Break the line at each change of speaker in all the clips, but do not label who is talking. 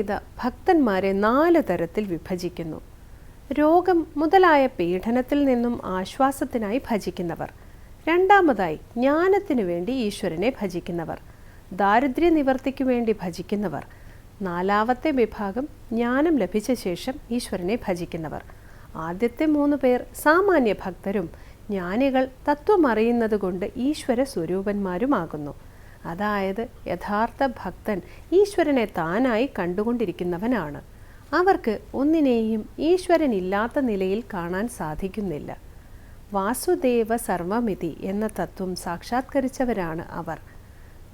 ഭഗവത്ഗീത ഭക്തന്മാരെ നാല് തരത്തിൽ വിഭജിക്കുന്നു. രോഗം മുതലായ പീഡനത്തിൽ നിന്നും ആശ്വാസത്തിനായി ഭജിക്കുന്നവർ. രണ്ടാമതായി ജ്ഞാനത്തിനു വേണ്ടി ഈശ്വരനെ ഭജിക്കുന്നവർ. ദാരിദ്ര്യ നിവർത്തിക്കു വേണ്ടി ഭജിക്കുന്നവർ. നാലാമത്തെ വിഭാഗം ജ്ഞാനം ലഭിച്ച ശേഷം ഈശ്വരനെ ഭജിക്കുന്നവർ. ആദ്യത്തെ മൂന്ന് പേർ സാമാന്യ ഭക്തരും ജ്ഞാനികൾ തത്വമറിയുന്നത് കൊണ്ട് ഈശ്വര സ്വരൂപന്മാരുമാകുന്നു. അതായത് യഥാർത്ഥ ഭക്തൻ ഈശ്വരനെ താനായി കണ്ടുകൊണ്ടിരിക്കുന്നവനാണ്. അവർക്ക് ഒന്നിനെയും ഈശ്വരനില്ലാത്ത നിലയിൽ കാണാൻ സാധിക്കുന്നില്ല. വാസുദേവ സർവമിതി എന്ന തത്വം സാക്ഷാത്കരിച്ചവരാണ് അവർ.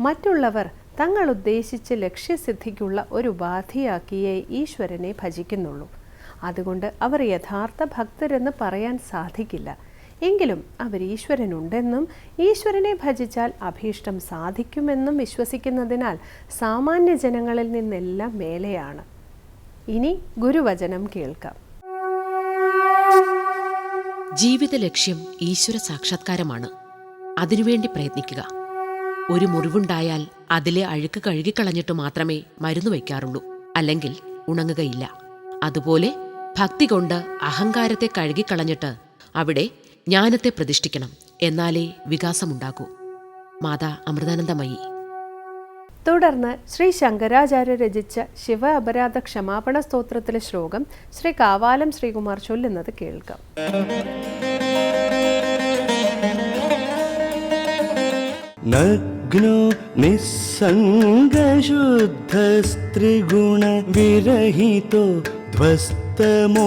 മറ്റുള്ളവർ തങ്ങൾ ഉദ്ദേശിച്ച ലക്ഷ്യസിദ്ധിക്കുള്ള ഒരു ഉപാധിയാക്കിയേ ഈശ്വരനെ ഭജിക്കുന്നുള്ളൂ. അതുകൊണ്ട് അവർ യഥാർത്ഥ ഭക്തരെന്ന് പറയാൻ സാധിക്കില്ല. എങ്കിലും അവർ ഈശ്വരനുണ്ടെന്നും ഈശ്വരനെ ഭജിച്ചാൽ അഭീഷ്ടം സാധിക്കുമെന്നും വിശ്വസിക്കുന്നതിനാൽ സാമാന്യ ജനങ്ങളിൽ നിന്നെല്ലാം മേലെയാണ്. ഇനി ഗുരുവചനം കേൾക്കാം.
ജീവിത ലക്ഷ്യം ഈശ്വര സാക്ഷാത്കാരമാണ്. അതിനുവേണ്ടി പ്രയത്നിക്കുക. ഒരു മുറിവുണ്ടായാൽ അതിലെ അഴുക്ക് കഴുകിക്കളഞ്ഞിട്ട് മാത്രമേ മരുന്ന് വയ്ക്കാറുള്ളൂ. അല്ലെങ്കിൽ ഉണങ്ങുകയില്ല. അതുപോലെ ഭക്തി കൊണ്ട് അഹങ്കാരത്തെ കഴുകിക്കളഞ്ഞിട്ട് അവിടെ ജ്ഞാനത്തെ പ്രതിഷ്ഠിക്കണം. എന്നാലേ വികാസമുണ്ടാകൂ. മാതാ അമൃതാനന്ദമയി.
തുടർന്ന് ശ്രീ ശങ്കരാചാര്യ രചിച്ച ശിവ അപരാധ ക്ഷമാപണ സ്തോത്രത്തിലെ ശ്ലോകം ശ്രീ കാവാലം ശ്രീകുമാർ ചൊല്ലുന്നത് കേൾക്കാം.
നഗ്നോ സ്ത്രീ സ്ത്രീഗുണ വിരഹിതോ ध्वस्तमोहान्धकारो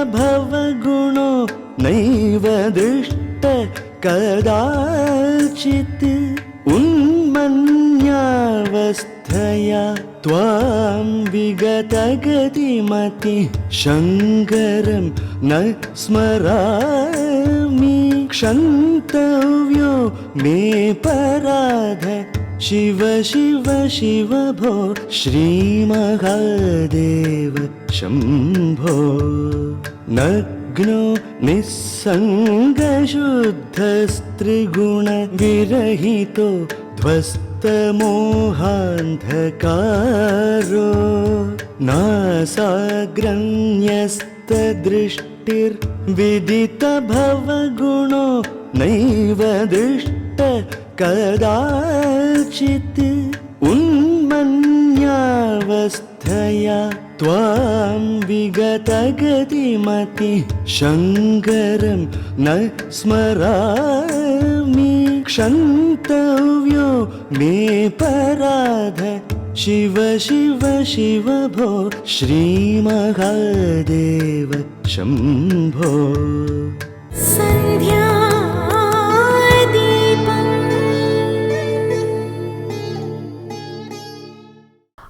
नासाग्रन्यस्तदृष्टिर्विदितभवगुणो नैव दृष्ट कदाचित् उन्मन्यावस्थया त्वां विगतगतिमति शङ्करं न स्मरामि क्षन्तव्यो मे पराध शिव शिव शिव भो श्रीमहादेव शम्भो। नग्नो निस्सङ्गशुद्धस्त्रिगुणविरहितो ध्वस्तमोहान्धकारो नासाग्रन्यस्तदृष्टिर्विदितभवगुणो नैव दृष्ट कदाचित् उन्मन्यावस्थया त्वां वि गतगतिमति शङ्करं न स्मरामि क्षन्तव्यो मे पराध शिव शिव शिव भो श्रीमहादेव शम्भो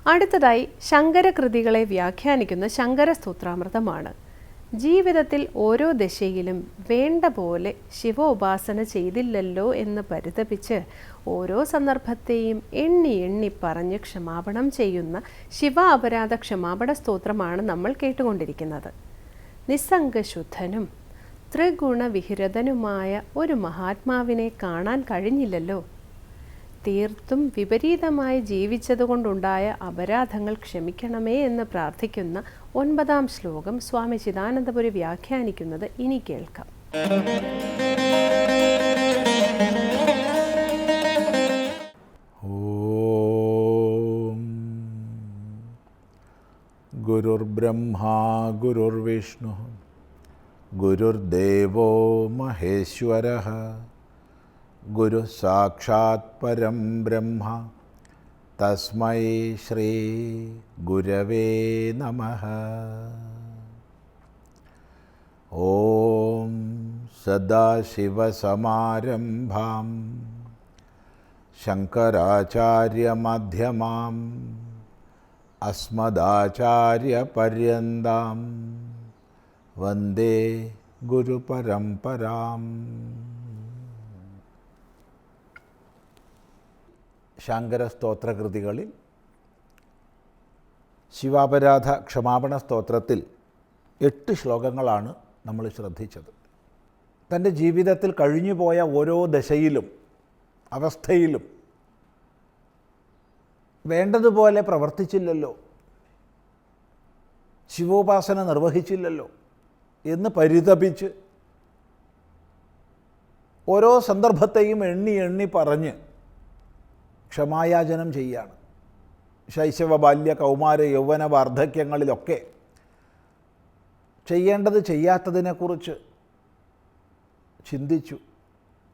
അടുത്തതായി ശങ്കരകൃതികളെ വ്യാഖ്യാനിക്കുന്ന ശങ്കര സ്തോത്രാമൃതമാണ് ജീവിതത്തിൽ ഓരോ ദശയിലും വേണ്ട പോലെ ശിവോപാസന ചെയ്തില്ലല്ലോ എന്ന് പരിതപിച്ച് ഓരോ സന്ദർഭത്തെയും എണ്ണി എണ്ണി പറഞ്ഞ് ക്ഷമാപണം ചെയ്യുന്ന ശിവ അപരാധ ക്ഷമാപണ സ്തോത്രമാണ് നമ്മൾ കേട്ടുകൊണ്ടിരിക്കുന്നത്. നിസ്സംഗശുദ്ധനും ത്രിഗുണവിഹിരതനുമായ ഒരു മഹാത്മാവിനെ കാണാൻ കഴിഞ്ഞില്ലല്ലോ. തീർത്തും വിപരീതമായി ജീവിച്ചതുകൊണ്ടുണ്ടായ അപരാധങ്ങൾ ക്ഷമിക്കണമേ എന്ന് പ്രാർത്ഥിക്കുന്ന ഒൻപതാം ശ്ലോകം സ്വാമി ചിദാനന്ദപുരി വ്യാഖ്യാനിക്കുന്നത് ഇനി കേൾക്കാം.
ഗുരുർബ്രഹ്മാ ഗുരുർവിഷ്ണു. ഗുരുദേവോ മഹേശ്വര. ഗുരു സാക്ഷാത് പരം ബ്രഹ്മ. तस्मै श्रीगुरवे नमः। ॐ सदाशिवसमारम्भाम् शङ्कराचार्यमध्यमाम् अस्मदाचार्यपर्यन्तां वंदे गुरुपरम्पराम्। ശങ്കരസ്തോത്രകൃതികളിൽ ശിവാപരാധ ക്ഷമാപണ സ്തോത്രത്തിൽ എട്ട് ശ്ലോകങ്ങളാണ് നമ്മൾ ശ്രദ്ധിച്ചത്. തന്റെ ജീവിതത്തിൽ കഴിഞ്ഞുപോയ ഓരോ ദശയിലും അവസ്ഥയിലും വേണ്ടതുപോലെ പ്രവർത്തിച്ചില്ലല്ലോ. ശിവോപാസന നിർവഹിച്ചില്ലല്ലോ എന്ന് പരിതപിച്ച് ഓരോ സന്ദർഭത്തെയും എണ്ണി എണ്ണി പറഞ്ഞ് ക്ഷമായാചനം ചെയ്യുകയാണ് ശൈശവ ബാല്യ കൗമാര യൗവന വാർദ്ധക്യങ്ങളിലൊക്കെ ചെയ്യേണ്ടത് ചെയ്യാത്തതിനെക്കുറിച്ച് ചിന്തിച്ചു.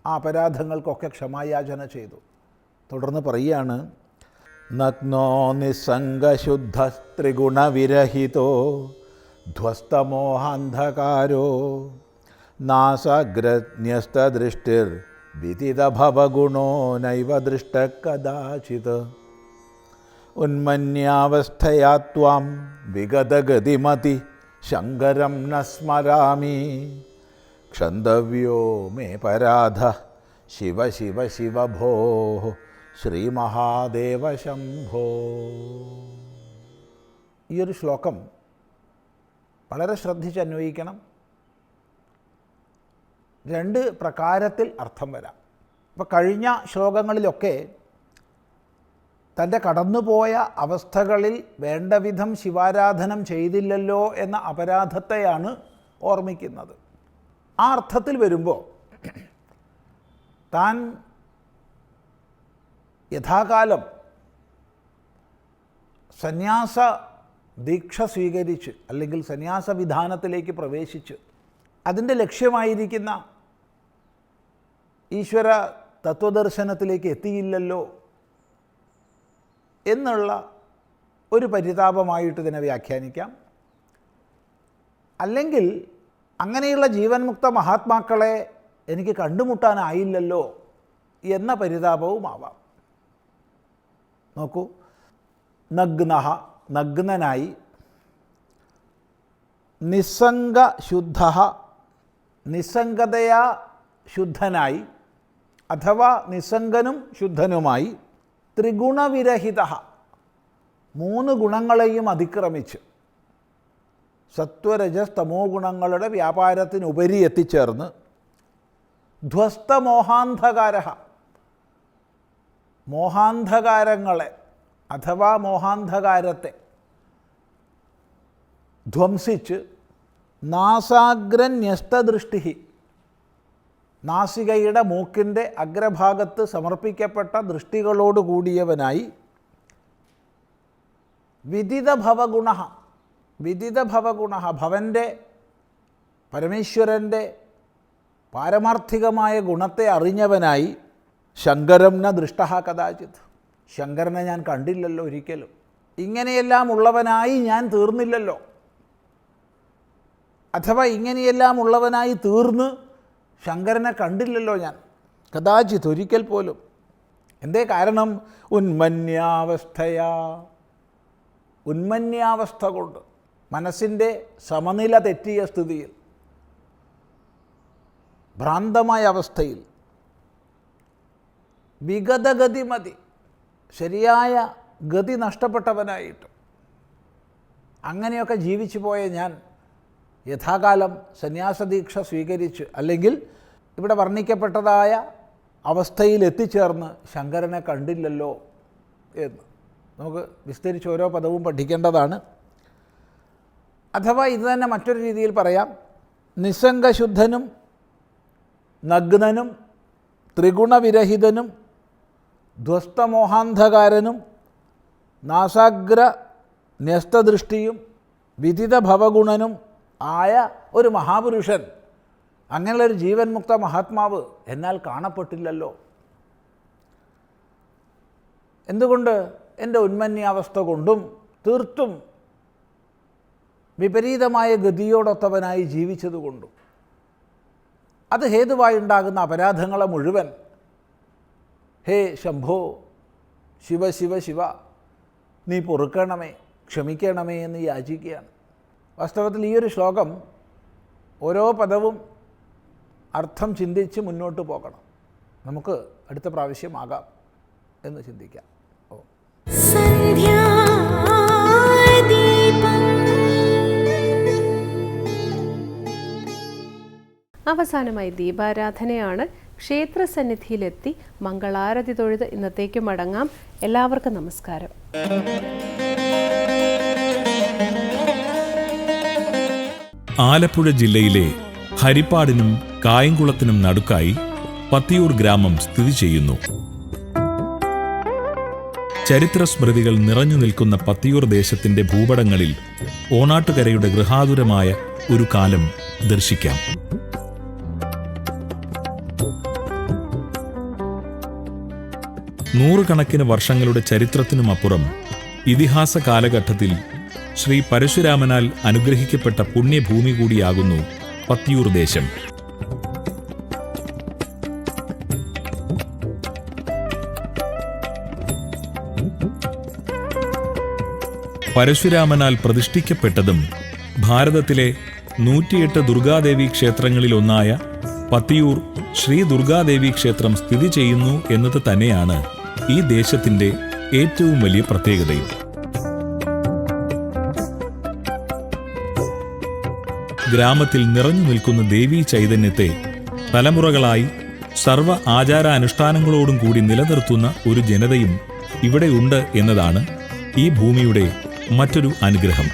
ആ അപരാധങ്ങൾക്കൊക്കെ ക്ഷമായാചന ചെയ്തു. തുടർന്ന് പറയുകയാണ് നഗ്നോ നിസ്സംഗശുദ്ധ ത്രിഗുണവിരഹിതോ ധ്വസ്തമോഹാന്ധകാരോ നാസഗ്രന്യസ്തദൃഷ്ടിർ വിദിതഭവഗുണോ നൈവ ദൃഷ്ട കഥാചിത് ഉന്മന്യാവസ്ഥയാ ത്വാം വിഗതഗതിമതി ശങ്കരം ന സ്മരാമി. ക്ഷന്തവ്യോ മേ പരാധ ശിവ ശിവ ശിവ ഭോ ശ്രീമഹാദേവ ശംഭോ. ഈ ഒരു ശ്ലോകം വളരെ ശ്രദ്ധിച്ച് അന്വയിക്കണം. രണ്ട് പ്രകാരത്തിൽ അർത്ഥം വരാം. അപ്പോൾ കഴിഞ്ഞ ശ്ലോകങ്ങളിലൊക്കെ തന്റെ കടന്നുപോയ അവസ്ഥകളിൽ വേണ്ടവിധം ശിവാരാധനം ചെയ്തില്ലല്ലോ എന്ന അപരാധത്തെയാണ് ഓർമ്മിക്കുന്നത്. ആ അർത്ഥത്തിൽ വരുമ്പോൾ താൻ യഥാകാലം സന്യാസ ദീക്ഷ സ്വീകരിച്ച് അല്ലെങ്കിൽ സന്യാസ വിധാനത്തിലേക്ക് പ്രവേശിച്ച് അതിന്റെ ലക്ഷ്യമായിരിക്കുന്ന ഈശ്വര തത്വദർശനത്തിലേക്ക് എത്തിയില്ലല്ലോ എന്നുള്ള ഒരു പരിതാപമായിട്ട് ഇതിനെ വ്യാഖ്യാനിക്കാം. അല്ലെങ്കിൽ അങ്ങനെയുള്ള ജീവൻമുക്ത മഹാത്മാക്കളെ എനിക്ക് കണ്ടുമുട്ടാനായില്ലല്ലോ എന്ന പരിതാപവുമാവാം. നോക്കൂ. നഗ്ന നഗ്നനായി. നിസ്സംഗ ശുദ്ധ നിസ്സംഗതയാ ശുദ്ധനായി അഥവാ നിസ്സംഗനും ശുദ്ധനുമായി ത്രിഗുണവിരഹിത മൂന്ന് ഗുണങ്ങളെയും അതിക്രമിച്ച് സത്വരജസ് തമോ ഗുണങ്ങളുടെ വ്യാപാരത്തിനുപരി എത്തിച്ചേർന്ന് ധ്വസ്തമോഹാന്ധകാര മോഹാന്ധകാരങ്ങളെ അഥവാ മോഹാന്ധകാരത്തെ ധ്വംസിച്ച് നാസാഗ്രന്യസ്തദൃഷ്ടി നാസികയുടെ മൂക്കിന്റെ അഗ്രഭാഗത്ത് സമർപ്പിക്കപ്പെട്ട ദൃഷ്ടികളോട് കൂടിയവനായി വിദിത ഭവഗുണ വിദിത ഭവഗുണ ഭവന്റെ പരമേശ്വരന്റെ പാരമാർത്ഥികമായ ഗുണത്തെ അറിഞ്ഞവനായി ശങ്കരം ന ദൃഷ്ട കഥാചിത്. ശങ്കരനെ ഞാൻ കണ്ടില്ലല്ലോ ഒരിക്കലും. ഇങ്ങനെയെല്ലാം ഉള്ളവനായി ഞാൻ തീർന്നില്ലല്ലോ. അഥവാ ഇങ്ങനെയെല്ലാം ഉള്ളവനായി തീർന്ന് ശങ്കരനെ കണ്ടില്ലല്ലോ ഞാൻ. കഥാചിത് ഒരിക്കൽ പോലും. എന്തേ കാരണം? ഉന്മന്യാവസ്ഥയാ. ഉന്മന്യാവസ്ഥ കൊണ്ട് മനസ്സിന്റെ സമനില തെറ്റിയ സ്ഥിതിയിൽ ഭ്രാന്തമായ അവസ്ഥയിൽ വിഗതഗതി മതി ശരിയായ ഗതി നഷ്ടപ്പെട്ടവനായിട്ട് അങ്ങനെയൊക്കെ ജീവിച്ചു പോയ ഞാൻ യഥാകാലം സന്യാസദീക്ഷ സ്വീകരിച്ച് അല്ലെങ്കിൽ ഇവിടെ വർണിക്കപ്പെട്ടതായ അവസ്ഥയിൽ എത്തിച്ചേർന്ന് ശങ്കരനെ കണ്ടില്ലല്ലോ എന്ന്. നമുക്ക് വിസ്തരിച്ച് ഓരോ പദവും പഠിക്കേണ്ടതാണ്. അഥവാ ഇത് തന്നെ മറ്റൊരു രീതിയിൽ പറയാം. നിസ്സംഗശുദ്ധനും നഗ്നനും ത്രിഗുണവിരഹിതനും ധ്വസ്തമോഹാന്ധകാരനും നാസാഗ്ര ന്യസ്തദൃഷ്ടിയും വിദിത ഭവഗുണനും ആയ ഒരു മഹാപുരുഷൻ അങ്ങനെയുള്ളൊരു ജീവൻ മുക്ത മഹാത്മാവ് എന്നാൽ കാണപ്പെട്ടില്ലല്ലോ. എന്തുകൊണ്ട് എന്റെ ഉന്മന്യാവസ്ഥ കൊണ്ടും തീർത്തും വിപരീതമായ ഗതിയോടൊത്തവനായി ജീവിച്ചതുകൊണ്ടും അത് ഹേതുവായി ഉണ്ടാകുന്ന അപരാധങ്ങളെ മുഴുവൻ ഹേ ശംഭോ ശിവ ശിവ ശിവ നീ പൊറുക്കണമേ ക്ഷമിക്കണമേ എന്ന് യാചിക്കുകയാണ്. വാസ്തവത്തിൽ ഈ ഒരു ശ്ലോകം ഓരോ പദവും അർത്ഥം ചിന്തിച്ച് മുന്നോട്ട് പോകണം. നമുക്ക് അടുത്ത പ്രാവശ്യമാകാം എന്ന് ചിന്തിക്കാം. ഓ.
അവസാനമായി ദീപാരാധനയാണ്. ക്ഷേത്രസന്നിധിയിലെത്തി മംഗളാരതി തൊഴുത് ഇന്നത്തേക്ക് മടങ്ങാം. എല്ലാവർക്കും നമസ്കാരം.
ആലപ്പുഴ ജില്ലയിലെ ഹരിപ്പാടിനും കായംകുളത്തിനും നടുക്കായി പത്തിയൂർ ഗ്രാമം സ്ഥിതി ചെയ്യുന്നു. ചരിത്ര സ്മൃതികൾ നിറഞ്ഞു നിൽക്കുന്ന പത്തിയൂർ ദേശത്തിന്റെ ഭൂപടങ്ങളിൽ ഓണാട്ടുകരയുടെ ഗൃഹാതുരമായ ഒരു കാലം ദർശിക്കാം. നൂറുകണക്കിന് വർഷങ്ങളുടെ ചരിത്രത്തിനുമപ്പുറം ഇതിഹാസ കാലഘട്ടത്തിൽ ശ്രീ പരശുരാമനാൽ അനുഗ്രഹിക്കപ്പെട്ട പുണ്യഭൂമി കൂടിയാകുന്നു പത്തിയൂർ ദേശം. പരശുരാമനാൽ പ്രതിഷ്ഠിക്കപ്പെട്ടതും ഭാരതത്തിലെ നൂറ്റിയെട്ട് ദുർഗാദേവി ക്ഷേത്രങ്ങളിലൊന്നായ പത്തിയൂർ ശ്രീ ദുർഗാദേവി ക്ഷേത്രം സ്ഥിതി ചെയ്യുന്നു എന്നത് തന്നെയാണ് ഈ ദേശത്തിന്റെ ഏറ്റവും വലിയ പ്രത്യേകതയും. ഗ്രാമത്തിൽ നിറഞ്ഞു നിൽക്കുന്ന ദേവീ ചൈതന്യത്തെ തലമുറകളായി സർവ ആചാരാനുഷ്ഠാനങ്ങളോടും കൂടി നിലനിർത്തുന്ന ഒരു ജനതയും ഇവിടെയുണ്ട് എന്നതാണ് ഈ ഭൂമിയുടെ മറ്റൊരു അനുഗ്രഹം.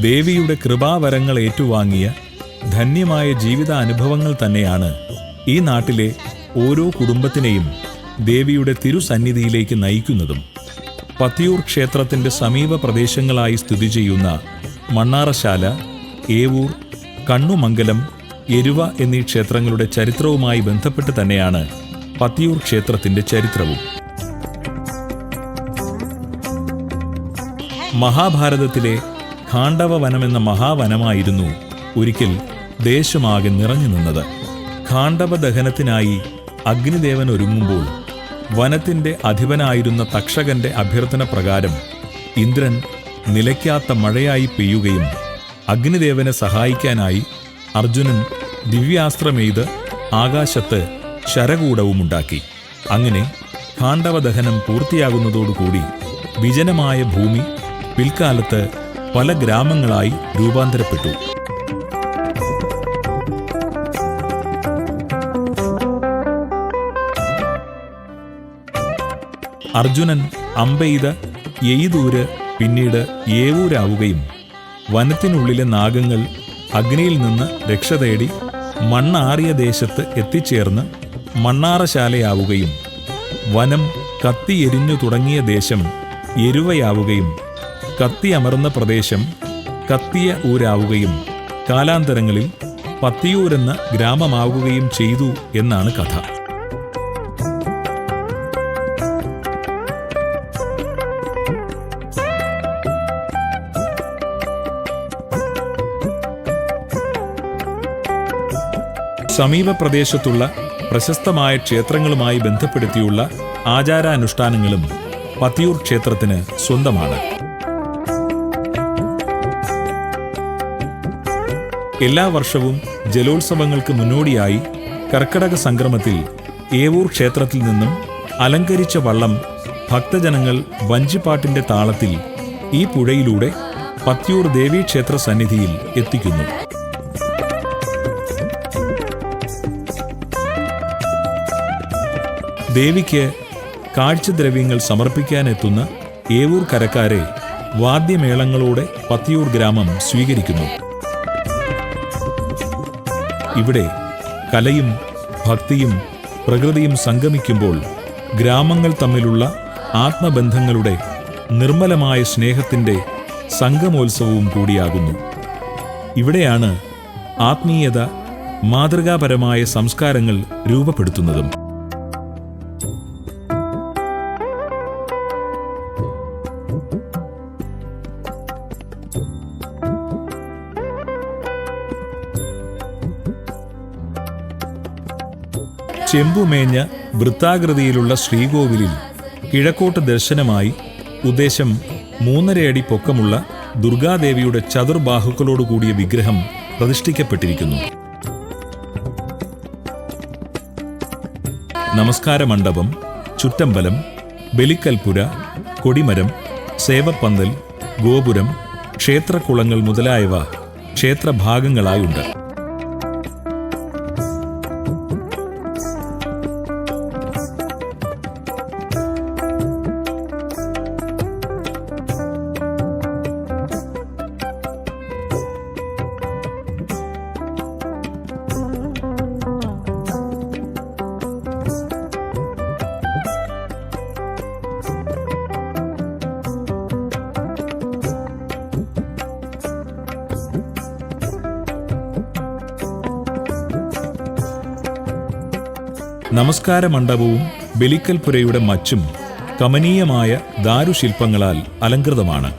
ദേവിയുടെ കൃപാവരങ്ങൾ ഏറ്റുവാങ്ങിയ ധന്യമായ ജീവിത അനുഭവങ്ങൾ തന്നെയാണ് ഈ നാട്ടിലെ ഓരോ കുടുംബത്തിനെയും ദേവിയുടെ തിരുസന്നിധിയിലേക്ക് നയിക്കുന്നതും. പത്തിയൂർ ക്ഷേത്രത്തിന്റെ സമീപ പ്രദേശങ്ങളായി സ്ഥിതി ചെയ്യുന്ന മണ്ണാറശാല ഏവൂർ കണ്ണുമംഗലം എരുവ എന്നീ ക്ഷേത്രങ്ങളുടെ ചരിത്രവുമായി ബന്ധപ്പെട്ട് തന്നെയാണ് പത്തിയൂർ ക്ഷേത്രത്തിന്റെ ചരിത്രവും. മഹാഭാരതത്തിലെ ഖാണ്ഡവ വനമെന്ന മഹാവനമായിരുന്നു ഒരിക്കൽ ദേശമാകെ നിറഞ്ഞു നിന്നത്. ഖാണ്ഡവ ദഹനത്തിനായി അഗ്നിദേവൻ ഒരുങ്ങുമ്പോൾ വനത്തിന്റെ അധിപനായിരുന്ന തക്ഷകന്റെ അഭ്യർത്ഥന പ്രകാരം ഇന്ദ്രൻ നിലയ്ക്കാത്ത മഴയായി പെയ്യുകയും അഗ്നിദേവനെ സഹായിക്കാനായി അർജുനൻ ദിവ്യാസ്ത്രമെയ്ത് ആകാശത്ത് ശരകൂടവുമുണ്ടാക്കി. അങ്ങനെ ഖാണ്ഡവദഹനം പൂർത്തിയാകുന്നതോടുകൂടി വിജനമായ ഭൂമി പിൽക്കാലത്ത് പല ഗ്രാമങ്ങളായി രൂപാന്തരപ്പെട്ടു. അർജുനൻ അമ്പെയ്ത് എയ്തൂര് പിന്നീട് ഏവൂരാവുകയും വനത്തിനുള്ളിലെ നാഗങ്ങൾ അഗ്നിയിൽ നിന്ന് രക്ഷ തേടി മണ്ണാറിയ ദേശത്ത് എത്തിച്ചേർന്ന് മണ്ണാറശാലയാവുകയും വനം കത്തിയെരിഞ്ഞു തുടങ്ങിയ ദേശം എരുവയാവുകയും കത്തിയമർന്ന പ്രദേശം കത്തിയ ഊരാവുകയും കാലാന്തരങ്ങളിൽ പത്തിയൂരെന്ന ഗ്രാമമാവുകയും ചെയ്തു എന്നാണ് കഥ. സമീപ പ്രദേശത്തുള്ള പ്രശസ്തമായ ക്ഷേത്രങ്ങളുമായി ബന്ധപ്പെടുത്തിയുള്ള ആചാരാനുഷ്ഠാനങ്ങളും പത്തിയൂർ ക്ഷേത്രത്തിന് സ്വന്തമാണ്. എല്ലാ വർഷവും ജലോത്സവങ്ങൾക്ക് മുന്നോടിയായി കർക്കടക സംക്രമത്തിൽ ഏവൂർ ക്ഷേത്രത്തിൽ നിന്നും അലങ്കരിച്ച വള്ളം ഭക്തജനങ്ങൾ വഞ്ചിപ്പാട്ടിന്റെ താളത്തിൽ ഈ പുഴയിലൂടെ പത്യൂർ ദേവീക്ഷേത്ര സന്നിധിയിൽ എത്തിക്കുന്നു. ദേവിക്ക് കാഴ്ചദ്രവ്യങ്ങൾ സമർപ്പിക്കാനെത്തുന്ന ഏവൂർ കരക്കാരെ വാദ്യമേളങ്ങളോടെ പത്തിയൂർ ഗ്രാമം സ്വീകരിക്കുന്നു. ഇവിടെ കലയും ഭക്തിയും പ്രകൃതിയും സംഗമിക്കുമ്പോൾ ഗ്രാമങ്ങൾ തമ്മിലുള്ള ആത്മബന്ധങ്ങളുടെ നിർമ്മലമായ സ്നേഹത്തിന്റെ സംഗമോത്സവവും കൂടിയാകുന്നു. ഇവിടെയാണ് ആത്മീയത മാതൃകാപരമായ സംസ്കാരങ്ങൾ രൂപപ്പെടുത്തുന്നതും. ചെമ്പുമേഞ്ഞ വൃത്താകൃതിയിലുള്ള ശ്രീകോവിലിൽ കിഴക്കോട്ട് ദർശനമായി ഉദ്ദേശം മൂന്നരയടി പൊക്കമുള്ള ദുർഗാദേവിയുടെ ചതുർബാഹുക്കളോടുകൂടിയ വിഗ്രഹം പ്രതിഷ്ഠിക്കപ്പെട്ടിരിക്കുന്നു. നമസ്കാര മണ്ഡപം ചുറ്റമ്പലം ബലിക്കൽപുര കൊടിമരം സേവപ്പന്തൽ ഗോപുരം ക്ഷേത്രക്കുളങ്ങൾ മുതലായവ ക്ഷേത്രഭാഗങ്ങളായുണ്ട്. നമസ്കാര മണ്ഡപവും ബലിക്കൽപുരയുടെ മച്ചും കമനീയമായ ദാരുശില്പങ്ങളാൽ അലങ്കൃതമാണ്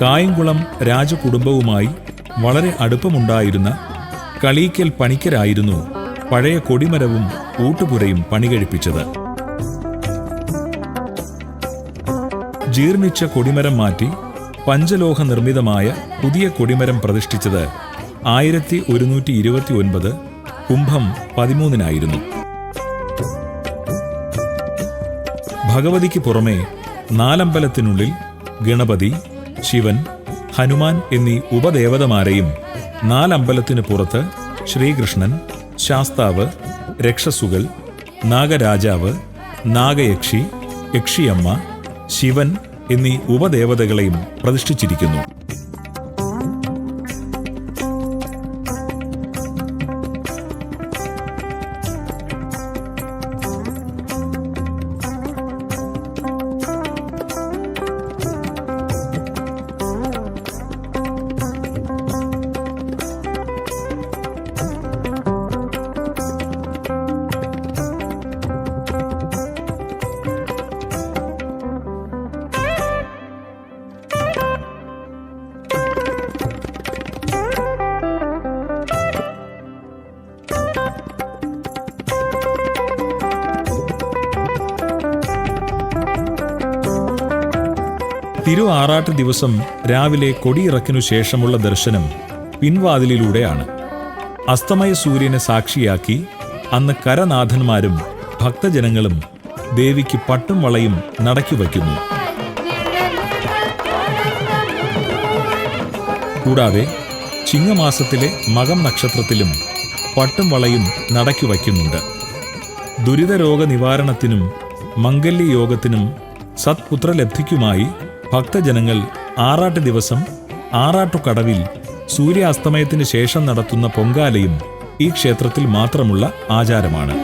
കായംകുളം രാജകുടുംബവുമായി വളരെ അടുപ്പമുണ്ടായിരുന്ന കളീക്കൽ പണിക്കരായിരുന്നു പഴയ കൊടിമരവും ഊട്ടുപുരയും പണികഴിപ്പിച്ചത്. ജീർണിച്ച കൊടിമരം മാറ്റി പഞ്ചലോഹ നിർമ്മിതമായ പുതിയ കൊടിമരം പ്രതിഷ്ഠിച്ചത് ആയിരത്തി ഒരുന്നൂറ്റി ഇരുപത്തി ഒൻപത് കുംഭം പതിമൂന്നിനായിരുന്നു. ഭഗവതിക്ക് പുറമെ നാലമ്പലത്തിനുള്ളിൽ ഗണപതി ശിവൻ ഹനുമാൻ എന്നീ ഉപദേവതമാരെയും നാലമ്പലത്തിനു പുറത്ത് ശ്രീകൃഷ്ണൻ ശാസ്താവ് രക്ഷസുകൾ നാഗരാജാവ് നാഗയക്ഷി യക്ഷിയമ്മ ശിവൻ എന്നീ ഉപദേവതകളെയും പ്രതിഷ്ഠിച്ചിരിക്കുന്നു. തിരു ആറാട്ട് ദിവസം രാവിലെ കൊടിയിറക്കിനു ശേഷമുള്ള ദർശനം പിൻവാതിലിലൂടെയാണ്. അസ്തമയ സൂര്യനെ സാക്ഷിയാക്കി അന്ന് കരനാഥന്മാരും ഭക്തജനങ്ങളും ദേവിക്ക് പട്ടും വളയും നടക്കി വയ്ക്കുന്നു. കൂടാതെ ചിങ്ങമാസത്തിലെ മകം നക്ഷത്രത്തിലും പട്ടും വളയും നടക്കി വയ്ക്കുന്നുണ്ട്. ദുരിതരോഗ നിവാരണത്തിനും മംഗല്യയോഗത്തിനും സത്പുത്രലബ്ധിക്കുമായി ഭക്തജനങ്ങൾ ആറാട്ട് ദിവസം ആറാട്ടുകടവിൽ സൂര്യാസ്തമയത്തിന് ശേഷം നടത്തുന്ന പൊങ്കാലയും ഈ ക്ഷേത്രത്തിൽ മാത്രമുള്ള ആചാരമാണ്.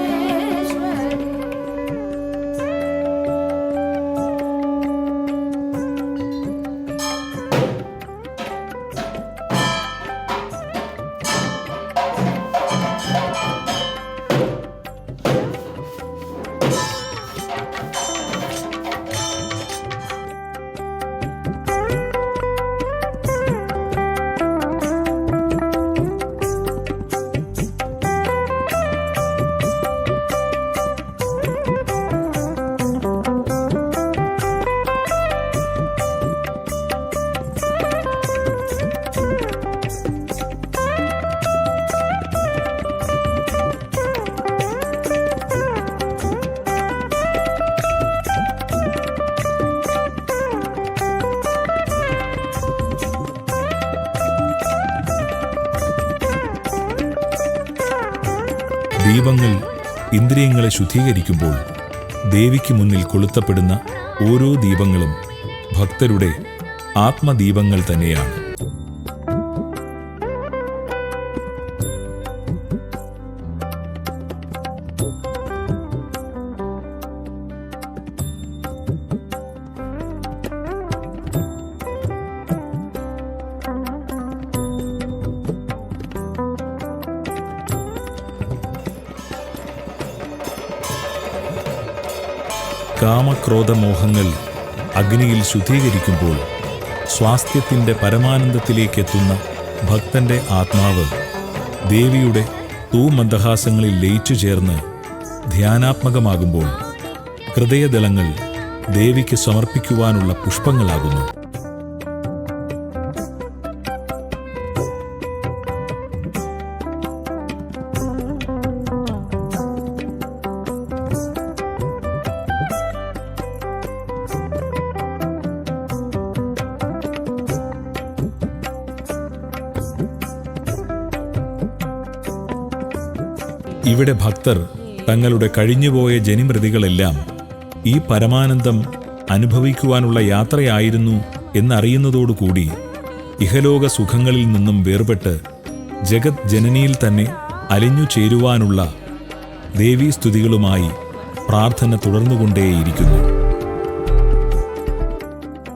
ഇന്ദ്രിയങ്ങളെ ശുദ്ധീകരിക്കുമ്പോൾ ദേവിക്ക് മുന്നിൽ കൊളുത്തപ്പെടുന്ന ഓരോ ദീപങ്ങളും ഭക്തരുടെ ആത്മദീപങ്ങൾ തന്നെയാണ്. കാമക്രോധമോഹങ്ങൾ അഗ്നിയിൽ ശുദ്ധീകരിക്കുമ്പോൾ സ്വാസ്ഥ്യത്തിന്റെ പരമാനന്ദത്തിലേക്കെത്തുന്ന ഭക്തന്റെ ആത്മാവ് ദേവിയുടെ തൂമന്ദഹാസങ്ങളിൽ ലയിച്ചു ചേർന്ന് ധ്യാനാത്മകമാകുമ്പോൾ ഹൃദയദലങ്ങൾ ദേവിക്ക് സമർപ്പിക്കുവാനുള്ള പുഷ്പങ്ങളാകുന്നു. ഇവിടെ ഭക്തർ തങ്ങളുടെ കഴിഞ്ഞുപോയ ജനിമൃതികളെല്ലാം ഈ പരമാനന്ദം അനുഭവിക്കുവാനുള്ള യാത്രയായിരുന്നു എന്നറിയുന്നതോടുകൂടി ഇഹലോക സുഖങ്ങളിൽ നിന്നും വേർപെട്ട് ജഗത് ജനനിയിൽ തന്നെ അലിഞ്ഞു ചേരുവാനുള്ള ദേവീസ്തുതികളുമായി പ്രാർത്ഥന തുടർന്നുകൊണ്ടേയിരിക്കുന്നു.